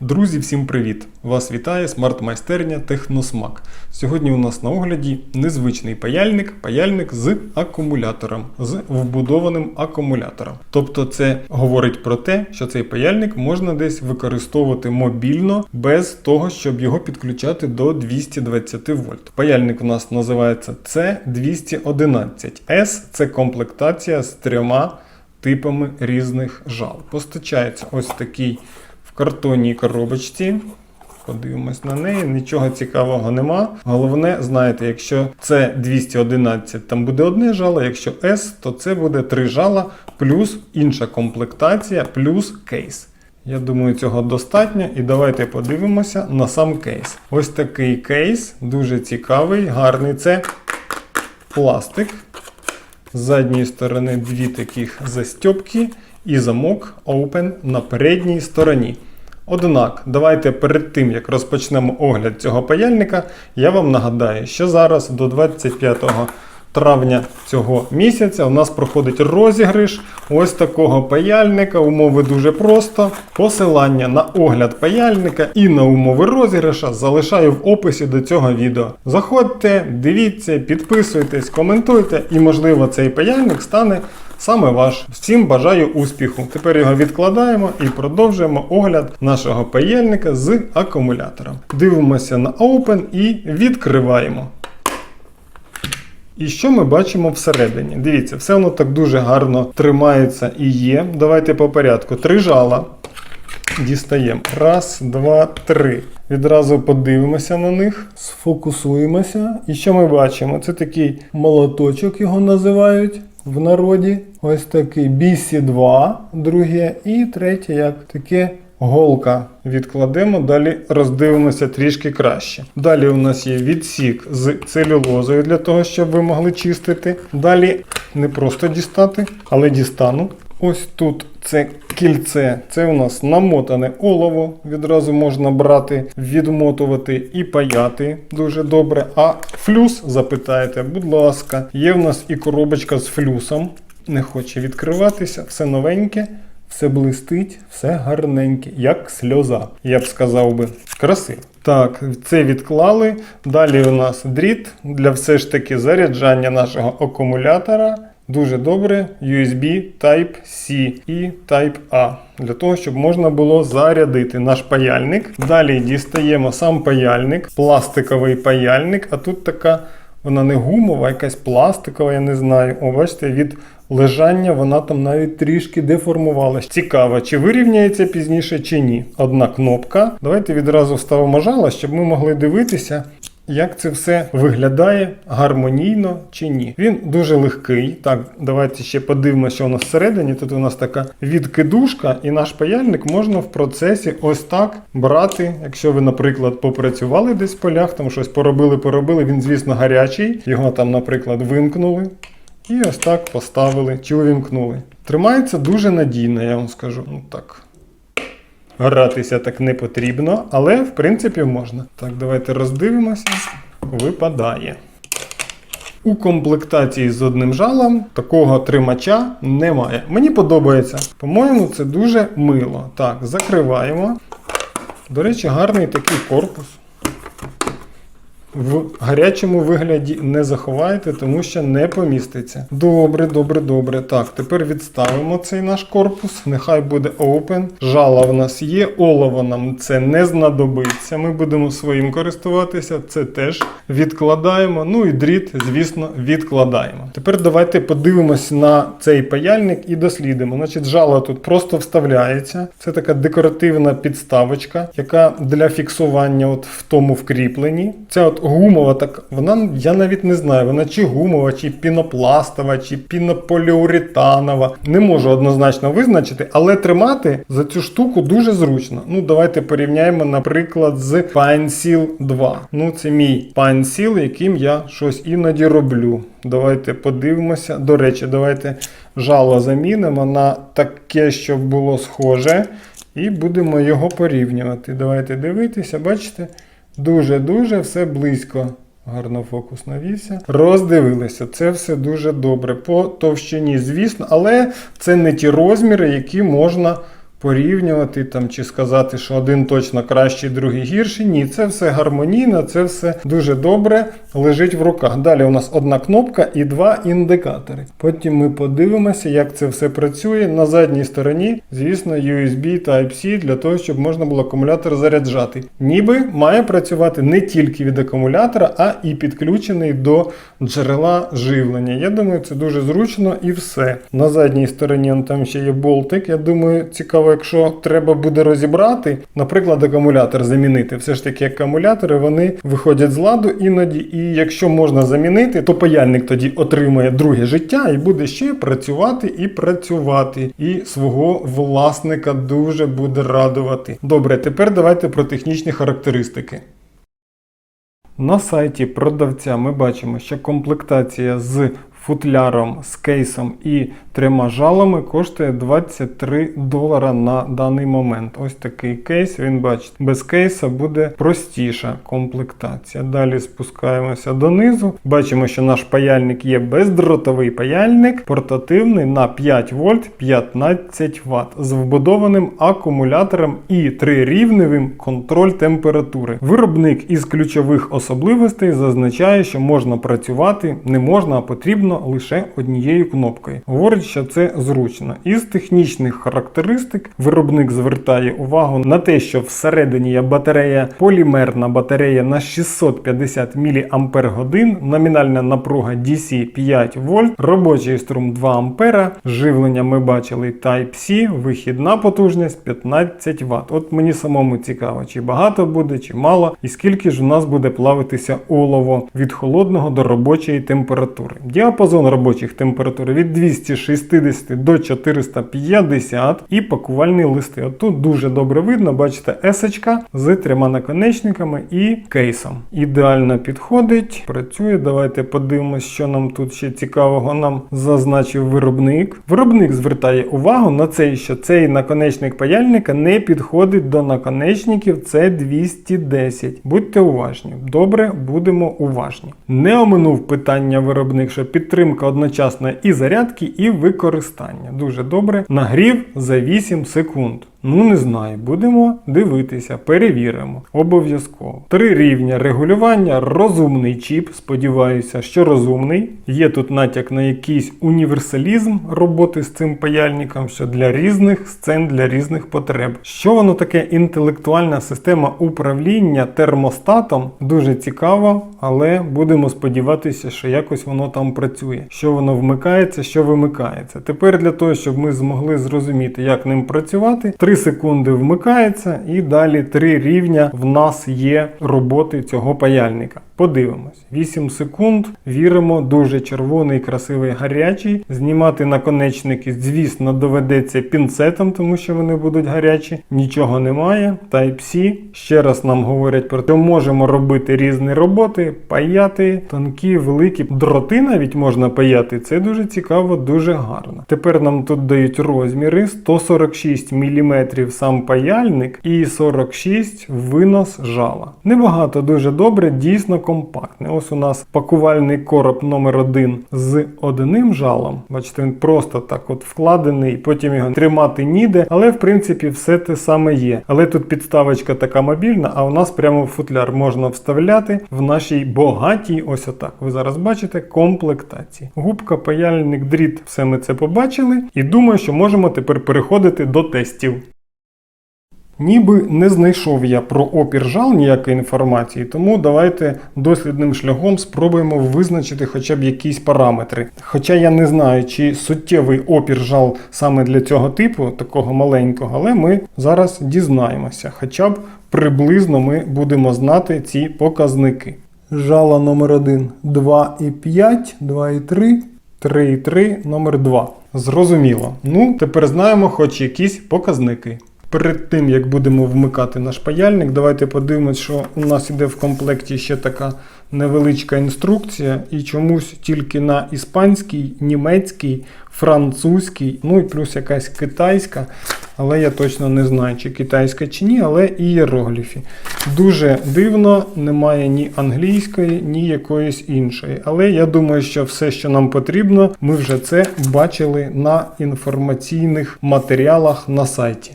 Друзі, всім привіт! Вас вітає смарт-майстерня Техносмак. Сьогодні у нас на огляді незвичний паяльник, паяльник з акумулятором, з вбудованим акумулятором. Тобто, це говорить про те, що цей паяльник можна десь використовувати мобільно без того, щоб його підключати до 220 вольт. Паяльник у нас називається C211S. Це комплектація з трьома типами різних жал. Постачається ось такий картонній коробочці. Подивимось на неї, нічого цікавого нема. Головне, знаєте, якщо це 211, там буде одне жало, якщо S, то це буде три жала, плюс інша комплектація, плюс кейс. Я думаю, цього достатньо. І давайте подивимося на сам кейс. Ось такий кейс, дуже цікавий, гарний. Це пластик. З задньої сторони дві таких застьопки і замок Open на передній стороні. Однак, давайте перед тим, як розпочнемо огляд цього паяльника, я вам нагадаю, що зараз до 25 травня цього місяця у нас проходить розіграш ось такого паяльника. Умови дуже просто. Посилання на огляд паяльника і на умови розіграша залишаю в описі до цього відео. Заходьте, дивіться, підписуйтесь, коментуйте, і, можливо, цей паяльник стане саме ваш. Всім бажаю успіху. Тепер його відкладаємо і продовжуємо огляд нашого паяльника з акумулятором. Дивимося на Open і відкриваємо. І що ми бачимо всередині? Дивіться, все воно так дуже гарно тримається і є. Давайте по порядку. Три жала. Дістаємо. Раз, два, три. Відразу подивимося на них, сфокусуємося. І що ми бачимо? Це такий молоточок, його називають в народі. Ось такий BC2, друге, і третє, як таке голка. Відкладемо, далі роздивимося трішки краще. Далі у нас є відсік з целюлозою для того, щоб ви могли чистити. Далі не просто дістати, але дістану. Ось тут це кільце, це у нас намотане олово. Відразу можна брати, відмотувати і паяти дуже добре. А флюс, запитаєте, будь ласка, є в нас і коробочка з флюсом. Не хоче відкриватися, все новеньке, все блистить, все гарненьке, як сльоза. Я б сказав би, красиво. Так, це відклали. Далі у нас дріт для все ж таки заряджання нашого акумулятора. Дуже добре USB Type-C і Type-A для того, щоб можна було зарядити наш паяльник. Далі дістаємо сам паяльник, пластиковий паяльник, а тут така вона не гумова, якась пластикова, я не знаю. О, бачите, від лежання вона там навіть трішки деформувалась. Цікаво, чи вирівняється пізніше, чи ні. Одна кнопка. Давайте відразу вставимо жало, щоб ми могли дивитися. Як це все виглядає гармонійно чи ні? Він дуже легкий. Так, давайте ще подивимося, що у нас всередині. Тут у нас така відкидушка, і наш паяльник можна в процесі ось так брати. Якщо ви, наприклад, попрацювали десь в полях, там щось поробили, поробили. Він, звісно, гарячий. Його там, наприклад, вимкнули. І ось так поставили чи увімкнули. Тримається дуже надійно, я вам скажу. Ну так. Гратися так не потрібно, але в принципі можна. Так, давайте роздивимося. Випадає. У комплектації з одним жалом такого тримача немає. Мені подобається. По-моєму, це дуже мило. Так, закриваємо. До речі, гарний такий корпус. В гарячому вигляді не заховаєте, тому що не поміститься. Добре, добре, добре. Так, тепер відставимо цей наш корпус. Нехай буде open. Жала в нас є, олово нам це не знадобиться. Ми будемо своїм користуватися. Це теж відкладаємо. Ну і дріт, звісно, відкладаємо. Тепер давайте подивимось на цей паяльник і дослідимо. Значить, жало тут просто вставляється. Це така декоративна підставочка, яка для фіксування от в тому вкріпленні. Ця от гумова, так вона я навіть не знаю, вона чи гумова, чи пінопластова, чи пінополіуретанова. Не можу однозначно визначити, але тримати за цю штуку дуже зручно. Ну, давайте порівняємо, наприклад, з PineSeal 2. Ну, це мій PineSeal, яким я щось іноді роблю. Давайте подивимося. До речі, давайте жало замінимо на таке, щоб було схоже. І будемо його порівнювати. Давайте дивитися, бачите? Дуже-дуже все близько. Гарно фокус навівся. Роздивилися. Це все дуже добре. По товщині, звісно, але це не ті розміри, які можна порівнювати там чи сказати, що один точно кращий, другий гірший. Ні, це все гармонійно, це все дуже добре лежить в руках. Далі у нас одна кнопка і два індикатори. Потім ми подивимося, як це все працює. На задній стороні, звісно, USB Type-C для того, щоб можна було акумулятор заряджати. Ніби має працювати не тільки від акумулятора, а і підключений до джерела живлення. Я думаю, це дуже зручно і все. На задній стороні там ще є болтик. Я думаю, цікаво, якщо треба буде розібрати, наприклад, акумулятор замінити. Все ж таки, акумулятори вони виходять з ладу іноді, і якщо можна замінити, то паяльник тоді отримує друге життя і буде ще працювати і працювати. І свого власника дуже буде радувати. Добре, тепер давайте про технічні характеристики. На сайті продавця ми бачимо, що комплектація з футляром, з кейсом і трьома жалами коштує 23 долара на даний момент. Ось такий кейс. Він бачите, без кейса буде простіша комплектація. Далі спускаємося донизу. Бачимо, що наш паяльник є бездротовий паяльник, портативний на 5 вольт 15 Вт з вбудованим акумулятором і трирівневим контроль температури. Виробник із ключових особливостей зазначає, що можна працювати, не можна, а потрібно лише однією кнопкою. Говорить, що це зручно. Із технічних характеристик виробник звертає увагу на те, що всередині є батарея полімерна батарея на 650 мАч, номінальна напруга DC 5 вольт, робочий струм 2 А, живлення ми бачили Type-C, вихідна потужність 15 Вт. От мені самому цікаво, чи багато буде, чи мало, і скільки ж у нас буде плавитися олово від холодного до робочої температури. Діапазон робочих температур від 260 до 450 і пакувальні листи. От тут дуже добре видно, бачите, есочка з трьома наконечниками і кейсом. Ідеально підходить, працює. Давайте подивимось, що нам тут ще цікавого нам зазначив виробник. Виробник звертає увагу на це, що цей наконечник паяльника не підходить до наконечників C210. Будьте уважні. Добре, будемо уважні. Не оминув питання виробник, що підтримка одночасна і зарядки, і використання. Дуже добре. Нагрів за 8 секунд. Ну, не знаю, будемо дивитися, перевіримо. Обов'язково. Три рівня регулювання, розумний чіп. Сподіваюся, що розумний. Є тут натяк на якийсь універсалізм роботи з цим паяльником, що для різних сцен, для різних потреб. Що воно таке інтелектуальна система управління термостатом? Дуже цікаво, але будемо сподіватися, що якось воно там працює. Що воно вмикається, що вимикається. Тепер для того, щоб ми змогли зрозуміти, як ним працювати, 3 секунди вмикається, і далі 3 рівня в нас є роботи цього паяльника. Подивимось. 8 секунд. Віримо, дуже червоний, красивий, гарячий. Знімати наконечники, звісно, доведеться пінцетом, тому що вони будуть гарячі. Нічого немає. Type-C. Ще раз нам говорять про те, що можемо робити різні роботи, паяти, тонкі, великі. Дроти навіть можна паяти. Це дуже цікаво, дуже гарно. Тепер нам тут дають розміри 146 мм сам паяльник і 46 винос жала. Небагато, дуже добре, дійсно компактне. Ось у нас пакувальний короб номер 1 з одним жалом. Бачите, він просто так от вкладений, потім його тримати ніде, але в принципі все те саме є. Але тут підставочка така мобільна, а у нас прямо в футляр можна вставляти в нашій багатій, ось отак. Ви зараз бачите комплектації. Губка, паяльник, дріт, все ми це побачили. І думаю, що можемо тепер переходити до тестів. Ніби не знайшов я про опір жал ніякої інформації, тому давайте дослідним шляхом спробуємо визначити хоча б якісь параметри. Хоча я не знаю, чи суттєвий опір жал саме для цього типу, такого маленького, але ми зараз дізнаємося. Хоча б приблизно ми будемо знати ці показники. Жало номер 1 2,5, 2,3, 3,3, номер 2. Зрозуміло. Ну, тепер знаємо хоч якісь показники. Перед тим, як будемо вмикати наш паяльник, давайте подивимось, що у нас іде в комплекті ще така невеличка інструкція, і чомусь тільки на іспанській, німецькій, французькій, ну і плюс якась китайська. Але я точно не знаю, чи китайська чи ні, але і іерогліфі. Дуже дивно, немає ні англійської, ні якоїсь іншої. Але я думаю, що все, що нам потрібно, ми вже це бачили на інформаційних матеріалах на сайті.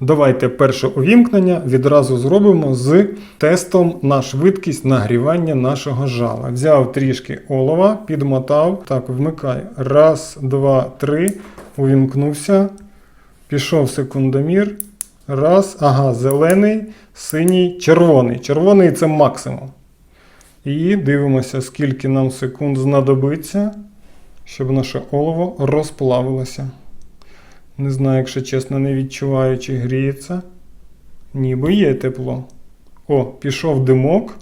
Давайте перше увімкнення відразу зробимо з тестом на швидкість нагрівання нашого жала. Взяв трішки олова, підмотав. Так, вмикай. Раз, два, три. Увімкнувся. Пішов секундомір. Раз. Ага, зелений, синій, червоний. Червоний це максимум. І дивимося, скільки нам секунд знадобиться, щоб наше олово розплавилося. Не знаю, якщо чесно, не відчуваю, чи гріється. Ніби є тепло. О, пішов димок.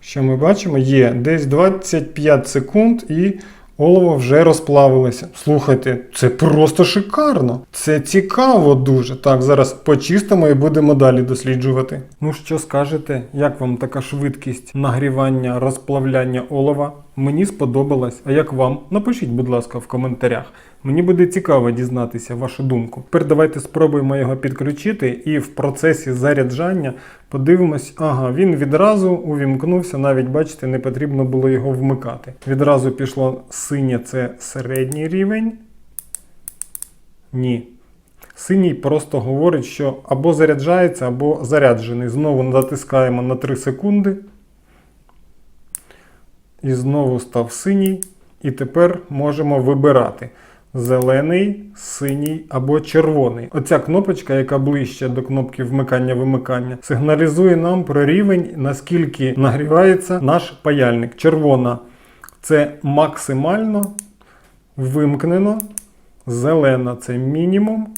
Що ми бачимо? Є десь 25 секунд і олово вже розплавилося. Слухайте, це просто шикарно. Це цікаво дуже. Так, зараз почистимо і будемо далі досліджувати. Ну що скажете, як вам така швидкість нагрівання, розплавляння олова? Мені сподобалось. А як вам? Напишіть, будь ласка, в коментарях. Мені буде цікаво дізнатися вашу думку. Тепер давайте спробуємо його підключити і в процесі заряджання подивимось, ага, він відразу увімкнувся, навіть бачите, не потрібно було його вмикати. Відразу пішло синє це середній рівень. Ні. Синій просто говорить, що або заряджається, або заряджений. Знову натискаємо на 3 секунди. І знову став синій. І тепер можемо вибирати зелений, синій або червоний. Оця кнопочка, яка ближче до кнопки вмикання-вимикання, сигналізує нам про рівень, наскільки нагрівається наш паяльник. Червона це максимально вимкнено, зелена це мінімум,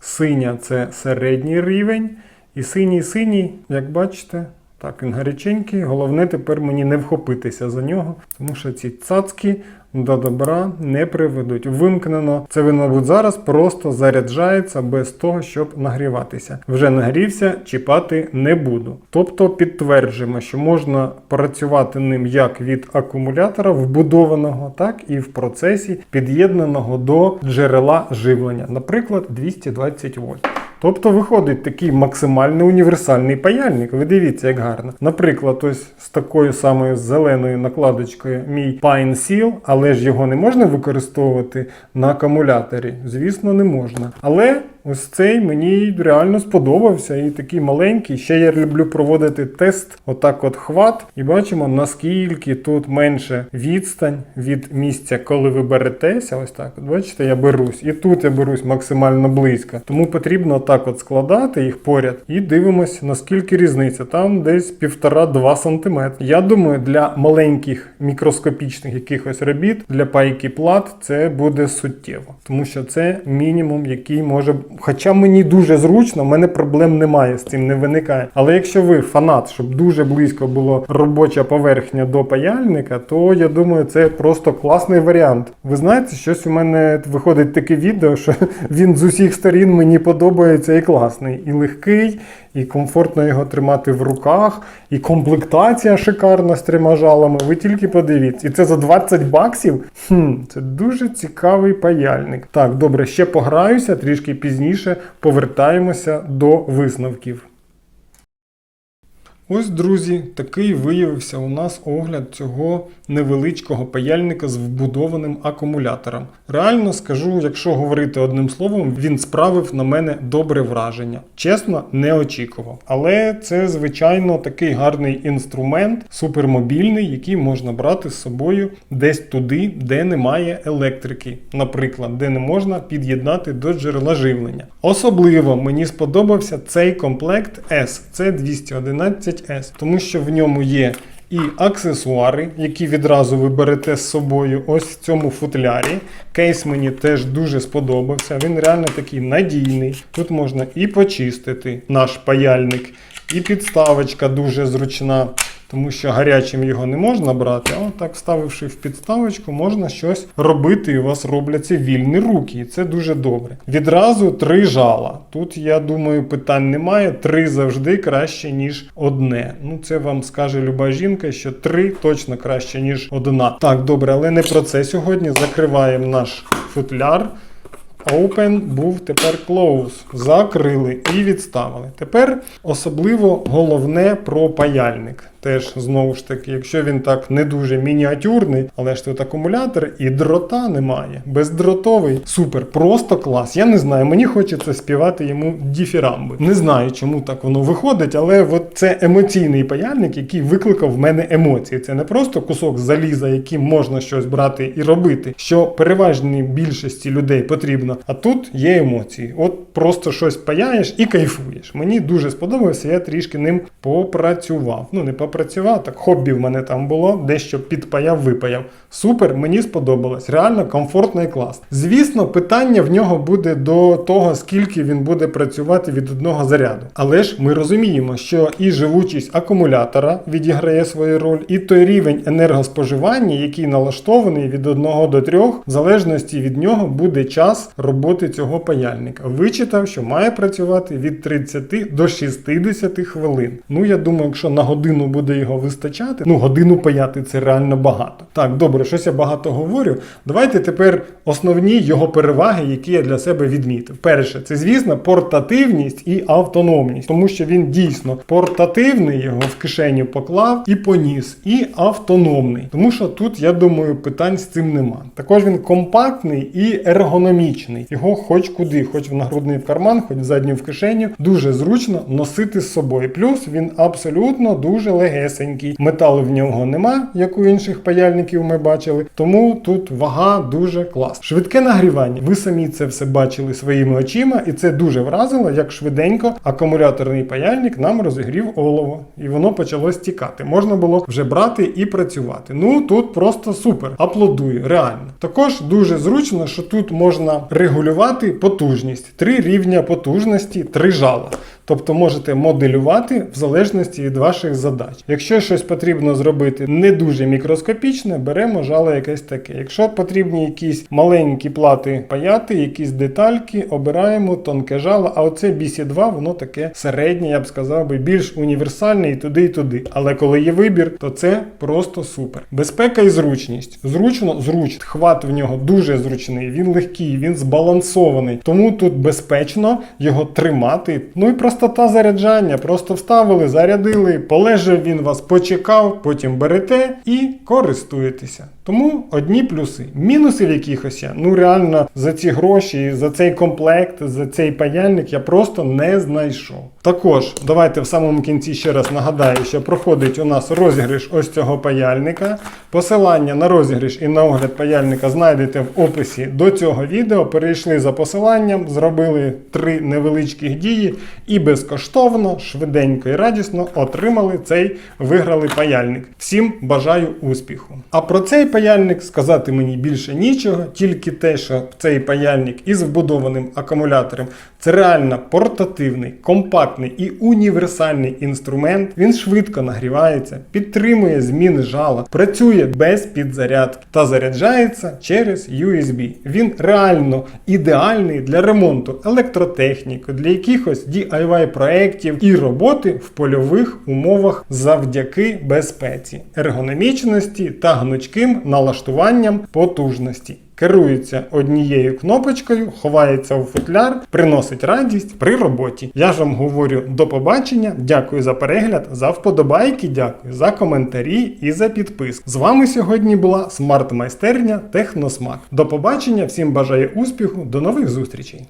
синя це середній рівень. І синій-синій, як бачите, так, він гаряченький. Головне тепер мені не вхопитися за нього, тому що ці цацки до добра не приведуть. Вимкнено. Це мабуть, зараз просто заряджається без того, щоб нагріватися. Вже нагрівся, чіпати не буду. Тобто підтверджуємо, що можна працювати ним як від акумулятора вбудованого, так і в процесі під'єднаного до джерела живлення, наприклад, 220 вольт. Тобто виходить такий максимально універсальний паяльник. Ви дивіться, як гарно. Наприклад, ось з такою самою зеленою накладочкою мій Pine Seal, але ж його не можна використовувати на акумуляторі. Звісно, не можна. Але ось цей мені реально сподобався і такий маленький. Ще я люблю проводити тест, отак от хват, і бачимо, наскільки тут менше відстань від місця, коли ви беретеся. Ось так. От бачите, я берусь. І тут я берусь максимально близько. Тому потрібно так от складати їх поряд і дивимось, наскільки різниця. Там десь 1,5-2 см. Я думаю, для маленьких мікроскопічних якихось робіт, для пайки плат, це буде суттєво. Тому що це мінімум, який може. Хоча мені дуже зручно, в мене проблем немає з цим, не виникає. Але якщо ви фанат, щоб дуже близько було робоча поверхня до паяльника, то я думаю, це просто класний варіант. Ви знаєте, щось у мене виходить таке відео, що він з усіх сторін мені подобається і класний, і легкий, і комфортно його тримати в руках, і комплектація шикарна з трьома жалами. Ви тільки подивіться. І це за 20 баксів. Хм, це дуже цікавий паяльник. Так, добре, ще пограюся, трішки пізніше повертаємося до висновків. Ось, друзі, такий виявився у нас огляд цього невеличкого паяльника з вбудованим акумулятором. Реально скажу, якщо говорити одним словом, він справив на мене добре враження. Чесно, не очікував. Але це, звичайно, такий гарний інструмент, супермобільний, який можна брати з собою десь туди, де немає електрики, наприклад, де не можна під'єднати до джерела живлення. Особливо мені сподобався цей комплект S C211 S, тому що в ньому є і аксесуари, які відразу ви берете з собою. Ось в цьому футлярі. Кейс мені теж дуже сподобався. Він реально такий надійний. Тут можна і почистити наш паяльник і підставочка дуже зручна. Тому що гарячим його не можна брати, а отак вставивши в підставочку, можна щось робити, і у вас робляться вільні руки, і це дуже добре. Відразу три жала. Тут, я думаю, питань немає. Три завжди краще, ніж одне. Ну, це вам скаже люба жінка, що три точно краще, ніж одна. Так, добре, але не про це сьогодні. Закриваємо наш футляр. Open був тепер close. Закрили і відставили. Тепер особливо головне про паяльник. Теж знову ж таки, якщо він так не дуже мініатюрний, але ж тут акумулятор і дрота немає. Бездротовий, супер, просто клас. Я не знаю, мені хочеться співати йому діфірамби. Не знаю, чому так воно виходить, але от це емоційний паяльник, який викликав в мене емоції. Це не просто кусок заліза, яким можна щось брати і робити, що переважній більшості людей потрібно. А тут є емоції. От просто щось паяєш і кайфуєш. Мені дуже сподобався, я трішки ним попрацював. Ну, не попрацював, так хобі в мене там було, дещо підпаяв, випаяв. Супер, мені сподобалось. Реально комфортно і класно. Звісно, питання в нього буде до того, скільки він буде працювати від одного заряду. Але ж ми розуміємо, що і живучість акумулятора відіграє свою роль, і той рівень енергоспоживання, який налаштований від 1 до 3, в залежності від нього буде час роботи цього паяльника. Вичитав, що має працювати від 30 до 60 хвилин. Ну я думаю, якщо на годину буде його вистачати, ну годину паяти це реально багато. Так, добре, щось я багато говорю. Давайте тепер основні його переваги, які я для себе відмітив. Перше, це звісно портативність і автономність, тому що він дійсно портативний, його в кишеню поклав і поніс, і автономний. Тому що тут, я думаю, питань з цим нема. Також він компактний і ергономічний. Його хоч куди, хоч в нагрудний карман, хоч в задню в кишеню, дуже зручно носити з собою. Плюс він абсолютно дуже легесенький. Металу в нього нема, як у інших паяльників ми бачили. Тому тут вага дуже класна. Швидке нагрівання. Ви самі це все бачили своїми очима, і це дуже вразило, як швиденько акумуляторний паяльник нам розігрів олово, і воно почало стікати. Можна було вже брати і працювати. Ну тут просто супер. Аплодую, реально. Також дуже зручно, що тут можна регулювати потужність. Три рівня потужності, три жала. Тобто можете моделювати в залежності від ваших задач. Якщо щось потрібно зробити не дуже мікроскопічне, беремо жало якесь таке. Якщо потрібні якісь маленькі плати паяти, якісь детальки, обираємо тонке жало, а оце BC2, воно таке середнє, я б сказав би, більш універсальне і туди, і туди. Але коли є вибір, то це просто супер. Безпека і зручність. Зручно, зручно. Хват в нього дуже зручний, він легкий, він збалансований. Тому тут безпечно його тримати. Ну і простота заряджання. Просто вставили, зарядили, полежав він вас, почекав, потім берете і користуєтеся. Тому одні плюси. Мінусів якихось я, ну реально за ці гроші, за цей комплект, за цей паяльник я просто не знайшов. Також давайте в самому кінці ще раз нагадаю, що проходить у нас розіграш ось цього паяльника. Посилання на розіграш і на огляд паяльника знайдете в описі до цього відео. Перейшли за посиланням, зробили три невеличких дії і безкоштовно, швиденько і радісно отримали цей виграли паяльник. Всім бажаю успіху! А про цей паяльник сказати мені більше нічого, тільки те, що цей паяльник із вбудованим акумулятором це реально портативний, компактний і універсальний інструмент. Він швидко нагрівається, підтримує зміни жала, працює без підзарядки та заряджається через USB. Він реально ідеальний для ремонту електротехніки, для якихось DIY проєктів і роботи в польових умовах завдяки безпеці, ергономічності та гнучким налаштуванням потужності. Керується однією кнопочкою, ховається у футляр, приносить радість при роботі. Я ж вам говорю до побачення. Дякую за перегляд, за вподобайки, дякую за коментарі і за підписку. З вами сьогодні була смарт-майстерня Техносмак. До побачення, всім бажаю успіху, до нових зустрічей!